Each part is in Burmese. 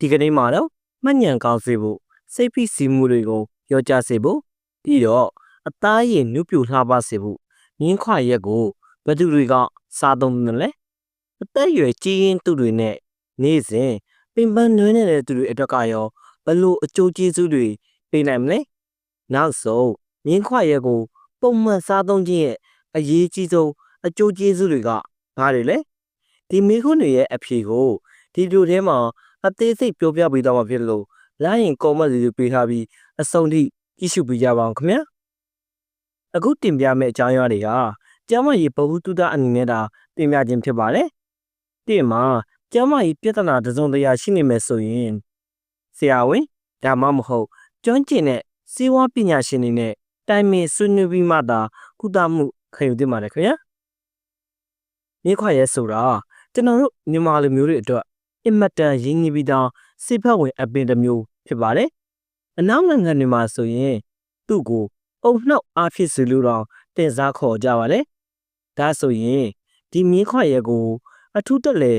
ဒီကနေ့မှာတော့မှတ်ညံကောင်းစေဖို့စိတ်ဖိစီးမှုတွေကိုရောကြစေဖို့ပြီးတော့အသားရည်နုပြူလှပစေဖို့ငင်းခွာရက်ကိုဘယ်သူတွေကစားသုံးတယ်လဲအသက်အရွယ်ကြီးရင်သူတွေနဲ့နေ့စဉ်ပင်ပန်းနွမ်းနေတဲ့သူတွေအတွက်ကရောဘယ်လို့အကျိုးကျေးဇူးတွေပေးနိုင်မလဲနောက်ဆုံးငင်းခွာရက်ကိုပုံမှန်စားသုံးခြင်းရဲ့အရေးကြီးဆုံးအကျိုးကျေးဇူးတွေကဘာတွေလဲဒီမိခွန်းတွေရဲ့အဖြေကိုဒီဗီဒီယိုထဲမှာ အသေးစိတ်ပြောပြပေးတော့မှာဖြစ်လို့လိုင်းရင် comment လေးတွေပေးထားပြီးအဆုံးထိကြည့်ရှုပေးကြပါအောင်ခင်ဗျာအခုတင်ပြမယ့်အကြောင်းအရာတွေကကျမ်းမာရေးဗဟုသုတအနေနဲ့ဒါတင်ပြခြင်းဖြစ်ပါတယ်တင်မှာကျမ်းမာရေးပြဿနာတစ်စုံတစ်ရာရှိနေမယ်ဆိုရင်ဆရာဝန်ဒါမှမဟုတ်ကျွမ်းကျင်တဲ့စေဝါပညာရှင်တွေနဲ့တိုင်ပင်ဆွေးနွေးပြီးမှသာကုသမှုခံယူသင့်ပါတယ်ခင်ဗျာမြေခွာရဲဆိုတာကျွန်တော်တို့မြန်မာလူမျိုးတွေအတွက် အင်မတန်ရင်းနှီးပြီးသားစိတ်ဖက်ဝင်အပင်တစ်မျိုးဖြစ်ပါတယ်အနောက်နိုင်ငံတွေမှာဆိုရင်သူ့ကိုအုံနှောက်အားဖြစ်စေလို့တော့တင်စားခေါ်ကြပါတယ်ဒါဆိုရင်ဒီမြင်းခွာရဲကို အထူးတက်လေ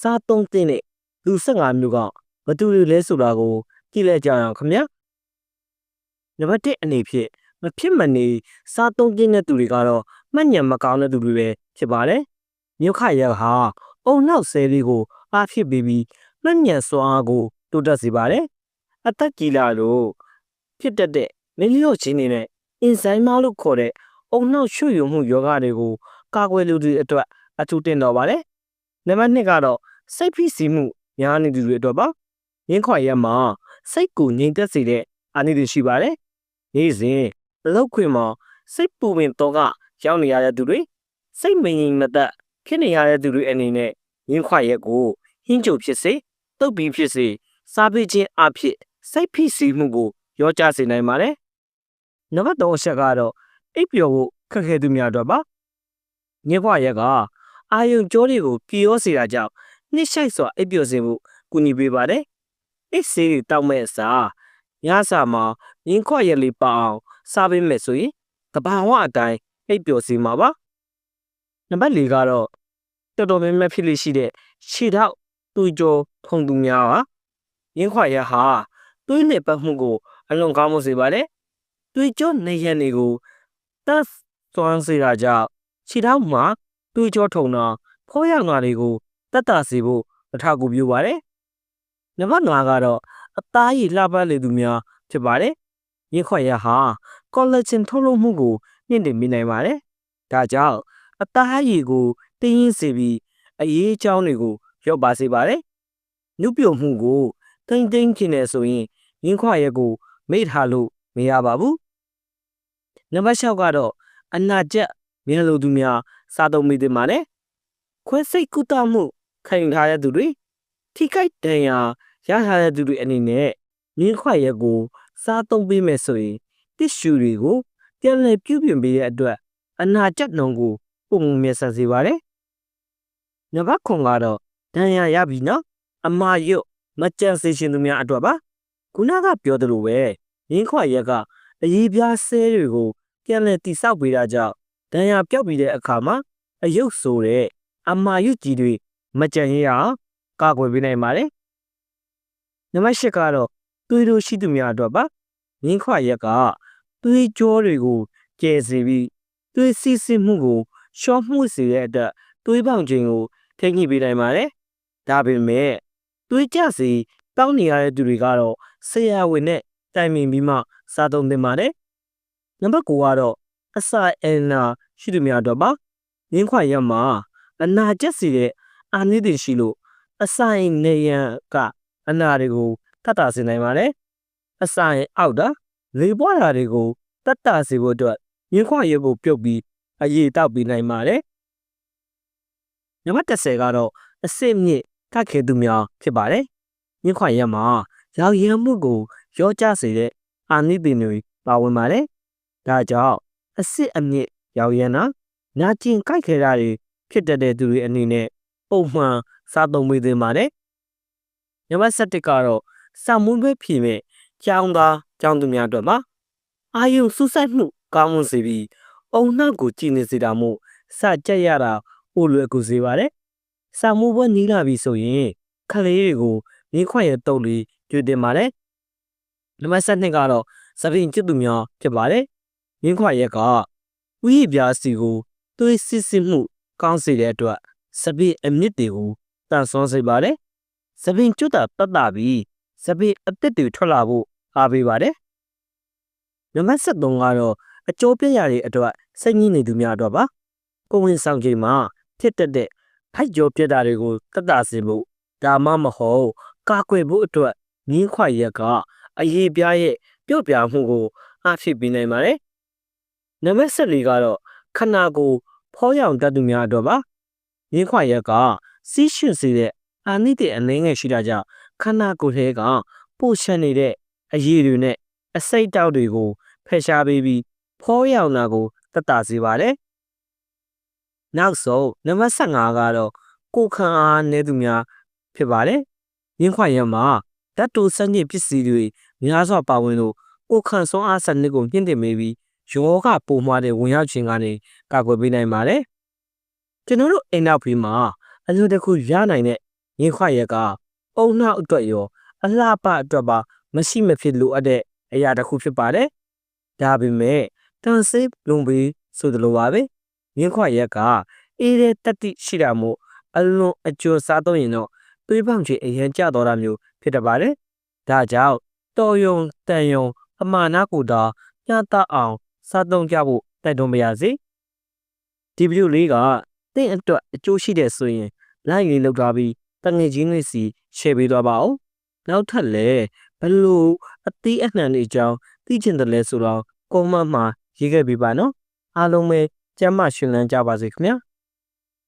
စားသုံးတဲ့လူ15မျိုးကဘသူတွေလဲဆိုတာကိုကြည့်လိုက်ကြအောင်ခင်ဗျာနံပါတ်1အနေဖြင့်မဖြစ်မနေစားသုံးခြင်းတဲ့သူတွေကတော့မှတ်ညံမကောင်းတဲ့သူတွေပဲဖြစ်ပါတယ်မြို့ခရဲဟာအုံနောက်ဆဲလေးကို အားဖြစ်ပြီးပြီးမှတ်ညံစွမ်းအားကိုတိုးတက်စေပါတယ်အသက်ကြီးလာလို့ဖြစ်တတ်တဲ့မင်းလျော့ခြင်းတွေနဲ့အင်ဇိုင်းမလို့ခေါ်တဲ့အုံနောက်ရွှေ့ယုံမှုယောဂတွေကိုကာကွယ်လူတွေအတွက်အထူးတင်တော်ပါတယ်နံပါတ်2ကတော့စိတ်ဖိစီးမှုများနေသူတွေအတွက်ပါရင်းခွာရက်မှာစိတ်ကိုငြိမ်သက်စေတဲ့အာနိသင်ရှိပါတယ်နေ့စဉ်အလောက်ခွင်မှာစိတ်ပူပင်တော့ကရောက်နေရတဲ့သူတွေစိတ်မငြိမ်မသက်ဖြစ်နေရတဲ့သူတွေအနေနဲ့ ရင်းခွာရက်ကိုဟင်းကြိုဖြစ်စေတုပ်ပြီးဖြစ်စေစားပေးခြင်းအဖြစ်စိတ်ဖိစီးမှုကိုရောကြစေနိုင်ပါတယ်နံပါတ်3အချက်ကတော့အိပ်ပျော်ဖို့ခက်ခဲသူများအတွက်ပါညခွာရက်ကအာယုံကြောတွေကိုပြေရောစေတာကြောင့်နှိမ့်ဆိုင်စွာအိပ်ပျော်စေမှုကူညီပေးပါတယ်အိပ်စေးတွေတောက်မဲ့အစားညစာမှာရင်းခွာရက်လေးပအောင်စားပေးမယ်ဆိုရင်ကဘာဝအတိုင်းအိပ်ပျော်စေမှာပါနံပါတ်4ကတော့ တော်တော်များများဖြစ်လို့ရှိတဲ့ခြေထောက်တူကြောထုံသူများပါရင်းခွာရက်ဟာသွေးနဲ့ပတ်မှုကိုအလွန်ကောင်းမှုစေပါတယ်သွေးကြောနေရန်တွေကိုတက်သွမ်းစေတာကြောင့်ခြေထောက်မှာသွေးကြောထုံတာဖောရောက်တာတွေကိုတက်တာစေဖို့အထောက်အကူပြုပါတယ်နံပါတ်5ကတော့အသားရည်လှပလေသူများဖြစ်ပါတယ်ရင်းခွာရက်ဟာကောလာဂျင်ထုတ်လုပ်မှုကိုမြင့်တင်မိနိုင်ပါတယ်ဒါကြောင့်အသားရည်ကို တင်းရင်းစေပြီးအရေးအကြောင်းတွေကိုရော့ပါစေပါတယ်။နုပြုံမှုကိုတိမ့်တိမ့်ခင်နေဆိုရင်ရင်းခွာရက်ကိုမိထားလို့မရပါဘူး။နံပါတ်6ကတော့အနာကျက်မျက်လုံးသူများစားသုံးမိသင့်ပါတယ်။ခွဲစိတ်ကုသမှုခံယူထားတဲ့သူတွေထိခိုက်ဒဏ်ရာရထားတဲ့သူတွေအနေနဲ့ရင်းခွာရက်ကိုစားသုံးပေးမယ်ဆိုရင်တစ်ရှူတွေကိုပြန်လည်ပြုပြင်ပေးတဲ့အတွက်အနာကျက်နှုံကိုပုံမှန်မြတ်ဆက်စေပါတယ်။ နံပါတ်9ကတော့ဒဏ်ရာရပြီနော်အမာရွတ်မကြံစေရှင်သူများအတွက်ပါခုနကပြောသလိုပဲရင်းခွာရက်ကအရေးပြားဆဲတွေကိုပြန်လည်တိဆောက်ပေးတာကြောင့်ဒဏ်ရာပြောက်ပြီးတဲ့အခါမှာအယုတ်ဆိုတဲ့အမာရွတ်ကြီးတွေမကြံရအောင်ကာကွယ်ပေးနိုင်ပါတယ်။နံပါတ်10ကတော့သွေးတို့ရှိသူများအတွက်ပါရင်းခွာရက်ကသွေးကြောတွေကိုကျဲစေပြီးသွေးစီးဆင်းမှုကိုရှော့မှုစေတဲ့အတွက်သွေးပေါင်ခြင်းကို ထိန်းညှိပေးနိုင်ပါတယ်။ဒါပေမဲ့သွေးကြစီတောင်းနေရတဲ့သူတွေကတော့ဆရာဝန်နဲ့တိုင်ပင်ပြီးမှစားသုံးသင့်ပါတယ်။နံပါတ်9ကတော့အစာအနာရှိသူများတော့ပါ။ရင်းခွာရက်မှာအနာကျက်စီတဲ့အာနိသင်ရှိလို့အစာရင်နေရန်ကအနာတွေကိုတတ်တာစေနိုင်ပါတယ်။အစာရင်အောက်တာလေပွားတာတွေကိုတတ်တာစေဖို့အတွက်ရင်းခွာရက်ကိုပြုတ်ပြီးအရေးတောက်ပြီးနိုင်ပါတယ်။ နံပါတ်10ကတော့အစစ်မြင့်ခက်ခဲသူများဖြစ်ပါတယ်။ညခွာရက်မှာရောက်ရမ်းမှုကိုရောကြစေတဲ့အာနိသင်တွေပါဝင်ပါတယ်။ဒါကြောင့်အစစ်အမြင့်ရောက်ရမ်းတာနာကျင်ကြိုက်ခဲတာတွေဖြစ်တတ်တဲ့သူတွေအနေနဲ့ပုံမှန်စားသုံးပေးသင့်ပါတယ်။နံပါတ်7ကတော့စာမွေးပွဲဖြည့်မဲ့ကျောင်းသားကျောင်းသူများအတွက်ပါ။အာယုံစူးစိုက်မှုကောင်းမွန်စေပြီးအုံနောက်ကိုကြည်နေစေတာမို့စကြက်ရတာ ပိုလွယ်ကူစေပါတယ်။စာမိုးပွဲနီးလာပြီဆိုရင်ခလေးတွေကိုရင်းခွက်ရဲ့တုပ်လေးကျွေးတင်ပါတယ်နံပါတ်7ကတော့သပင်ကျွတ်သူများဖြစ်ပါတယ်ရင်းခွက်ရက်ကဥယျာဉ်ပြားစီကိုသွေးစစ်စစ်မှုကောင်းစေတဲ့အတွက်သပင်အမြင့်တွေကိုတန်ဆွမ်းစေပါတယ်သပင်ကျွတ်တာတတ်တာပြီးသပင်အသက်တွေထွက်လာဖို့အားပေးပါတယ်နံပါတ်73ကတော့အကျိုးပြရတဲ့အတွက်စိတ်ညစ်နေသူများအတွက်ပါကိုဝင်ဆောင်ချိန်မှာ ဖြစ်တတ်တဲ့ဖိုက်ကြောပြတာတွေကိုတတ်တာစေဖို့ဒါမှမဟုတ်ကာကွယ်ဖို့အတွက်ငင်းခွက်ရက်ကအရေးပြားရဲ့ပြုတ်ပြမှုကိုအားဖြစ်ပေးနိုင်ပါတယ်နံပါတ်74ကတော့ခန္ဓာကိုယ်ဖောရောင်တတ်သူများအတွက်ပါငင်းခွက်ရက်ကစီးရှင်စေတဲ့အာနိတဲ့အနှင်းငယ်ရှိတာကြောင့်ခန္ဓာကိုယ်ထဲကပို့ရှက်နေတဲ့အရည်တွေနဲ့အစိတ်တောက်တွေကိုဖယ်ရှားပေးပြီးဖောရောင်တာကိုတတ်တာစေပါတယ်။ နောက်ဆုံးနံပါတ်15ကတော့ကိုယ်ခံအားနည်းသူများဖြစ်ပါတယ်။ရင်းခွက်ရက်မှာဓာတ်တူစနစ်ပစ္စည်းတွေများစွာပါဝင်လို့ကိုယ်ခံစွမ်းအားစနစ်ကိုမြင့်တင်ပေးပြီးယောဂပုံမှားတဲ့ဝင်ရောက်ခြင်းကနေကာကွယ်ပေးနိုင်ပါတယ်။ကျွန်တော်တို့အိမ်နောက်ဖေးမှာအလိုတခုရနိုင်တဲ့ရင်းခွက်ရက်ကအုံနောက်အတွက်ရောအလှပအတွက်ပါမရှိမဖြစ်လိုအပ်တဲ့အရာတစ်ခုဖြစ်ပါတယ်။ဒါပေမဲ့တန်ဆေးလုံပြီးဆိုသလိုပါပဲ။ ရင်းခွက်ရက်ကအေးတဲ့တက်တိရှိတာမို့အလွန်အကျိုးစားတော့ရင်တော့သွေးပေါင်ချေအရင်ကျတော့တာမျိုးဖြစ်တတ်ပါတယ်။ဒါကြောင့်တော်ယုံတန်ယုံအမှားနာကိုတာညတအောင်စားသုံးကြဖို့တိုက်တွန်းပါရစေ။ဒီဗီဒီယိုလေးကတင့်အတွက်အကျိုးရှိတဲ့ဆိုရင် like လေးလုပ်ထားပြီးတငယ်ချင်းတွေစီ share ပေးသွားပါဦး။နောက်ထပ်လည်းဘယ်လိုအသီးအနှံတွေအကြောင်းသိချင်တယ်လဲဆိုတော့ comment မှာရေးခဲ့ပေးပါနော်။အားလုံးပဲ ကျမ်းမာရှင်လန်းကြပါစေခင်ဗျာ။